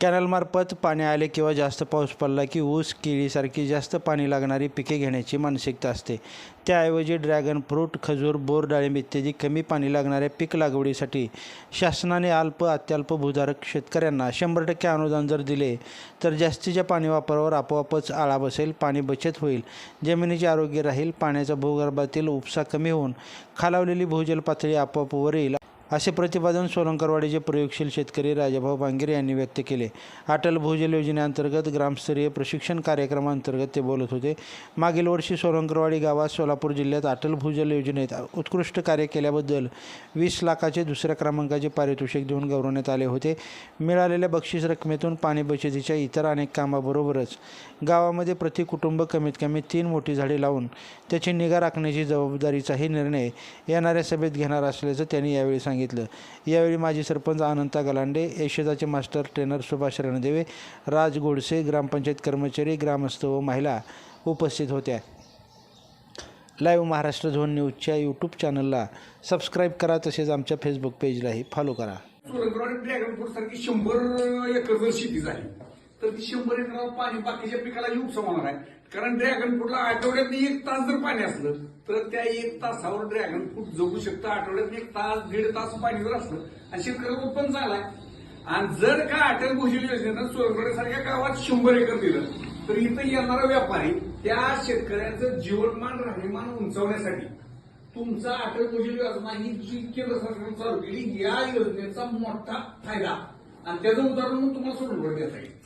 कॅनलमार्फत पाणी आले किंवा जास्त पाऊस पडला की ऊस केळीसारखी जास्त पाणी लागणारी पिके घेण्याची मानसिकता असते. त्याऐवजी ड्रॅगन फ्रूट खजूर बोर डाळिंब इत्यादी कमी पाणी लागणाऱ्या पीक लागवडीसाठी शासनाने अल्प अत्यल्प भूधारक शेतकऱ्यांना शंभर टक्के अनुदान जर दिले तर जास्तीच्या पाणी वापरावर आपोआपच आळा बसेल पाणी बचत होईल. जमिनीचे आरोग्य राहील पाण्याचा भूगर्भातील उपसा कमी होऊन खालावलेली भूजल पातळी आपोआप वर येईल. असे प्रतिपादन सोलंकरवाडीचे प्रयोगशील शेतकरी राजाभाऊ बांगेरे यांनी व्यक्त केले. अटल भूजल योजनेअंतर्गत ग्रामस्तरीय प्रशिक्षण कार्यक्रमाअंतर्गत ते बोलत होते. मागील वर्षी सोलंकरवाडी गावात सोलापूर जिल्ह्यात अटल भूजल योजनेत उत्कृष्ट कार्य केल्याबद्दल वीस लाखाचे दुसऱ्या क्रमांकाचे पारितोषिक देऊन गौरवण्यात आले होते. मिळालेल्या बक्षीस रकमेतून पाणी बचतीच्या इतर अनेक कामाबरोबरच गावामध्ये प्रति कुटुंब कमीत कमी तीन मोठी झाडे लावून त्याची निगा राखण्याची जबाबदारीचाही निर्णय येणाऱ्या सभेत घेणार असल्याचं त्यांनी यावेळी सांगितलं. यावेळी माजी सरपंच अनंता गलांडे यशोदाचे मास्टर ट्रेनर सुभाष रणदेवे राज गोडसे ग्रामपंचायत कर्मचारी ग्रामस्थ व महिला उपस्थित होत्या. लाईव्ह महाराष्ट्र झोन न्यूजच्या यूट्यूब चॅनलला सबस्क्राईब करा तसेच आमच्या फेसबुक पेजलाही फॉलो करा. ड्रॅगन फ्रूट सारखी शंभर एकर जर शेती झाली तर ती शंभर एकराला पाणी बाकीच्या पिकाला येऊ होणार आहे. कारण ड्रॅगन फ्रूटला आठवड्यात एक तास जर पाणी असलं तर त्या एक तासावर ड्रॅगन फ्रूट जगू शकतं. आठवड्यात एक तास दीड तास पाणी जर असलं. आणि शेतकऱ्याला उत्पन्न झालाय. आणि जर का अटल भूजल योजनेनं सोलंकरवाडी सारख्या गावात शंभर एकर दिलं तर इथं येणारा व्यापारी त्या शेतकऱ्याचं जीवनमान राहणीमान उंचावण्यासाठी तुमचा अटल भूजल योजना ही जी केंद्र सरकारने चालू केली या योजनेचा मोठा फायदा. आणि त्याचं उदाहरण म्हणून तुम्हाला सोडून देता येईल.